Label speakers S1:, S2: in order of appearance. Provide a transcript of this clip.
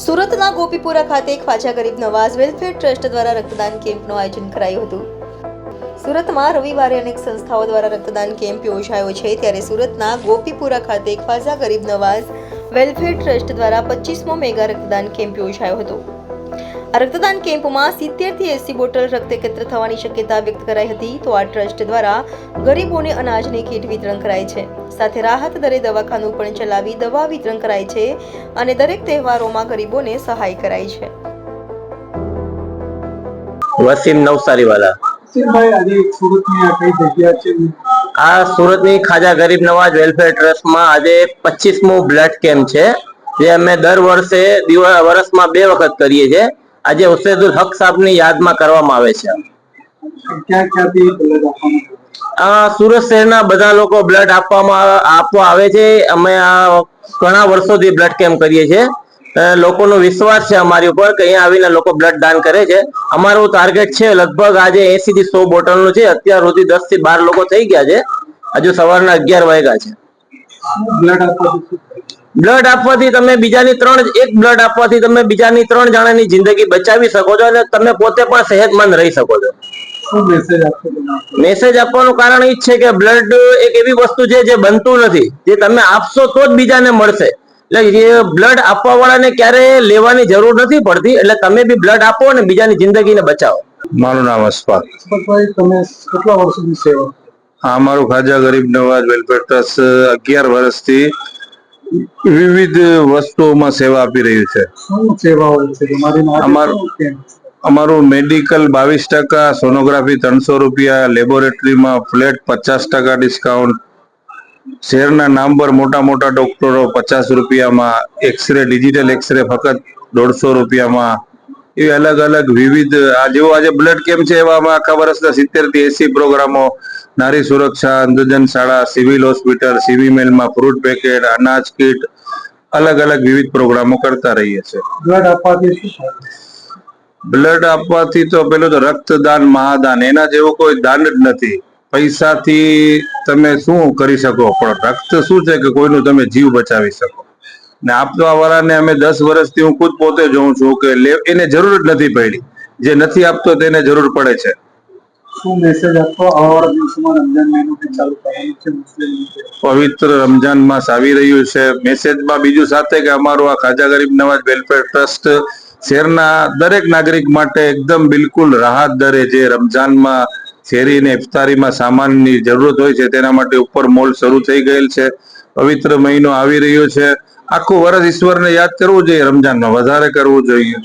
S1: સુરતના ગોપીપુરા ખાતે ખ્વાજા ગરીબ નવાઝ વેલફેર ટ્રસ્ટ દ્વારા રક્તદાન કેમ્પનું આયોજન કરાયું હતું. સુરતમાં રવિવારે અનેક સંસ્થાઓ દ્વારા રક્તદાન કેમ્પ યોજાયો છે. ત્યારે સુરતના ગોપીપુરા ખાતે ખ્વાજા ગરીબ નવાઝ વેલફેર ટ્રસ્ટ દ્વારા પચીસમો મેગા રક્તદાન કેમ્પ યોજાયો હતો. આ રક્તદાન કેમ્પમાં સિત્તેરથી એસી બોટલ રક્ત એકત્ર થવાની શક્યતા વ્યક્ત કરાઈ હતી તો આ ટ્રસ્ટ દ્વારા ગરીબોને અનાજની કીટ વિતરણ કરાય છે. સાથે રાહત દરે દવાખાનું પણ ચલાવી દવા વિતરણ કરાય છે અને દરેક તહેવારોમાં ગરીબોને સહાય કરાય છે.
S2: વસીમ નવસારીવાલા.
S3: ભાઈ આજે સુરતની આ કઈ જગ્યા છે?
S2: આ સુરતની ખાજા ગરીબ નવાજ વેલફેર ટ્રસ્ટમાં આજે પચીસમું બ્લડ કેમ્પ છે જે અમે દર વર્ષે દિવસ વર્ષમાં બે વખત કરીએ છીએ. આજે ઉસેદુલ હક સાહેબની યાદમાં કરવામાં આવે છે. સુરત શહેરના બધા લોકો બ્લડ આપવામાં આપવા આવે છે. અમે આ ઘણા વર્ષોથી બ્લડ કેમ્પ કરીએ છીએ. લોકોનો વિશ્વાસ છે અમારી ઉપર કે અહીંયા આવીને લોકો બ્લડ દાન કરે છે. અમારું ટાર્ગેટ છે લગભગ આજે એસી થી સો બોટલનું છે. અત્યાર સુધી દસથી બાર લોકો થઈ ગયા છે. હજુ સવારના અગિયાર વાગ્યા છે.
S3: બ્લડ
S2: બ્લડ આપવાથી તમે બીજાની ત્રણ એક બ્લડ આપવાથી તમે બીજાની ત્રણ જણાની જિંદગી બચાવી શકો છો અને તમે પોતે પણ સેહતમંદ રહી શકો છો.
S3: મેસેજ
S2: આપવાનું કારણ એ જ છે કે બ્લડ એક એવી વસ્તુ છે જે બનતું નથી જે તમે આપશો તો જ બીજાને મળશે. એટલે જે બ્લડ આપવા વાળાને ક્યારે લેવાની જરૂર નથી પડતી એટલે તમે બી બ્લડ આપો અને બીજાની જિંદગીને બચાવો.
S4: મારું નામ
S3: અસ્પાક તમે કેટલા વર્ષની સેવા
S4: આ મારું ખાજા ગરીબ નવાજ વેલફેર ટ્રસ્ટ અગિયાર વર્ષથી વિવિધ વસ્તુઓમાં સેવા આપી રહ્યું છે.
S3: શું સેવા છે? તમારી નામ
S4: અમાર- મેડિકલ બાવીસ ટકા સોનોગ્રાફી ત્રણસો રૂપિયા લેબોરેટરીમાં ફ્લેટ પચાસ ટકા ડિસ્કાઉન્ટ શહેરના નામવર મોટા મોટા ડોક્ટરો પચાસ રૂપિયામાં એક્સરે ડિજિટલ એક્સરે ફક્ત દોઢસો રૂપિયામાં. એવી અલગ અલગ વિવિધ આ જેવો આજે બ્લડ કેમ્પ છે એવામાં આખા વર્ષના સિત્તેરથી એસી પ્રોગ્રામો નારી સુરક્ષા અંધજન શાળા સિવિલ હોસ્પિટલ સિવિલ મેલમાં ફ્રૂટ પેકેટ અનાજ કીટ અલગ અલગ વિવિધ પ્રોગ્રામો કરતા રહીએ છીએ.
S3: બ્લડ આપવાથી શું
S4: બ્લડ આપવાથી તો પેલું તો રક્તદાન મહાદાન એના જેવો કોઈ દાન જ નથી. પૈસાથી તમે શું કરી શકો? પણ રક્ત શું છે કે કોઈનું તમે જીવ બચાવી શકો? ને આપવા વાળાને અમે દસ વર્ષથી હું ખુદ પોતે જોઉં છું કે એને જરૂર જ નથી પડી. જે નથી આપતો તેને જરૂર પડે છે.
S3: શું મેસેજ આપો? આવવાના દિવસોમાં રમજાન મહિનો બી ચાલુ છે, મુસ્લિમ
S4: પવિત્ર રમજાન માસ આવી રહ્યું છે. મેસેજમાં બીજું સાથે કે અમારું આ ખાજા ગરીબ નવાજ વેલફેર ટ્રસ્ટ શહેરના દરેક નાગરિક માટે એકદમ બિલકુલ રાહત દરે જે રમજાનમાં શેરી અને ઇફતારીમાં સામાનની જરૂરત હોય છે, તેના માટે ઉપર મોલ શરૂ થઈ ગયેલ છે. પવિત્ર મહિનો આવી રહ્યો છે. આખું વર્ષ ઈશ્વરને યાદ કરવું જોઈએ રમજાનમાં વધારે કરવું જોઈએ.